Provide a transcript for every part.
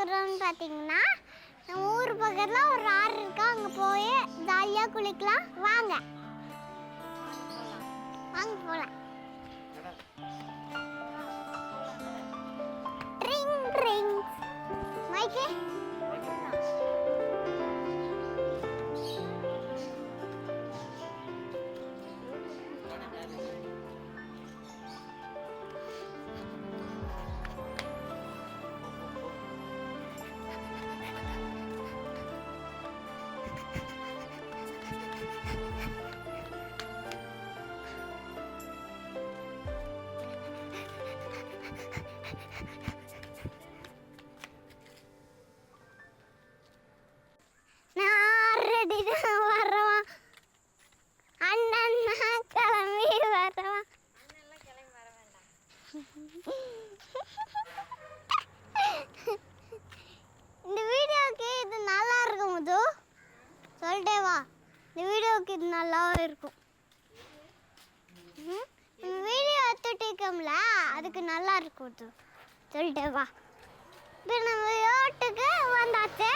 போகிறோம்னு பார்த்தீங்கன்னா நம்ம ஊர் பக்கத்தில் ஒரு ஆறு இருக்கா அங்கே போய் ஜாலியாக குளிக்கலாம். வாங்க. வாங்க போகலாம் Thank you. இந்த இது நல்லா இருக்கும். வீடியோ எடுத்துட்டோம்ல அதுக்கு நல்லா இருக்கும் சொல்லிட்டு வா. இப்போ நம்ம ரோட்டுக்கு வந்தாச்சு.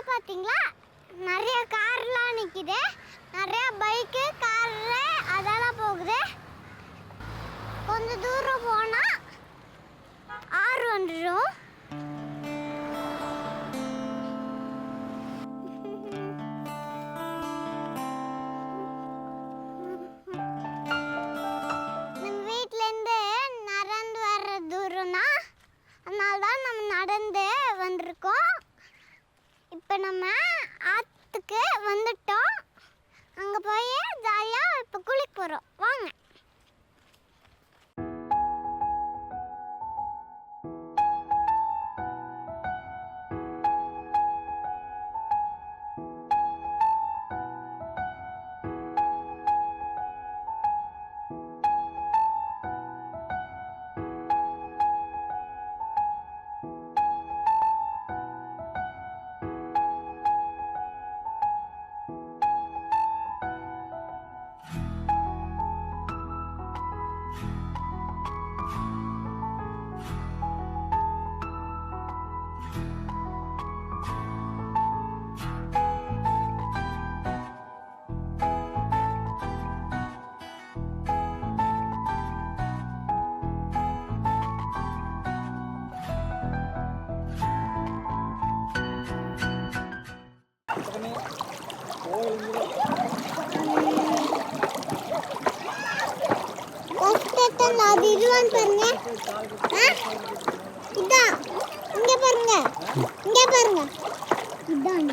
இங்கே பார்த்தீங்களா நிறைய கார்லாம் நிற்கிது நிறைய பைக்கு காரு அதெல்லாம் போகுது. கொஞ்சம் தூரம் போனால் ஆறு வந்துடும் இப்போ நம்ம ஆற்றுக்கு வந்துட்டோம். அங்கே போய் ஜாலியாக இப்போ குளிக்க போகிறோம் வாங்க. ஃபர்ஸ்ட் அது இதுவான்னு பாருங்க. இதான். இங்க பாருங்க. இங்க பாருங்க. இதான்.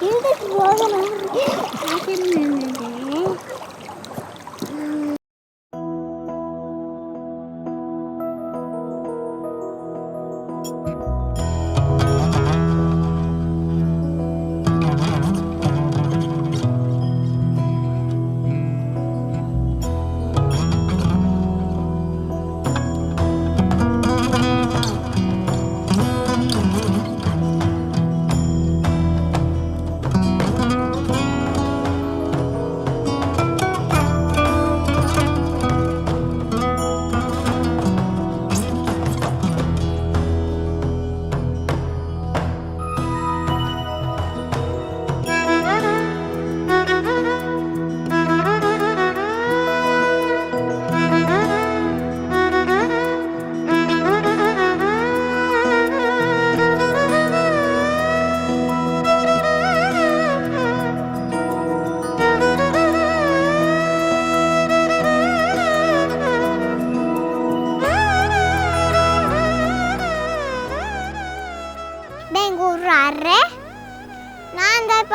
이렇게 좋아하면 맛있는데. 음.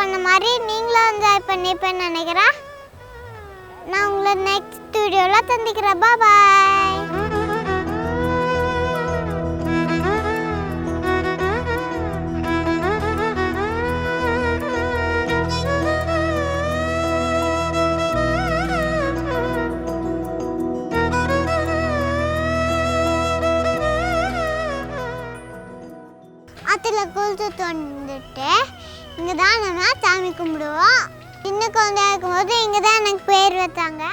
பண்ண மாதிரி நீங்களும் என்ஜாய் பண்ணிப்பேன்னு நினைக்கிறேன். நான் உங்களை நெக்ஸ்ட் வீடியோவில் சந்திக்கிறேன். பாய் அதில் குளிச்சுட்டு வந்துட்டு இங்கே தான் நம்ம சாமி கும்பிடுவோம். சின்ன குழந்தையா இருக்கும்போது இங்கே தான் எனக்கு பேர் வச்சாங்க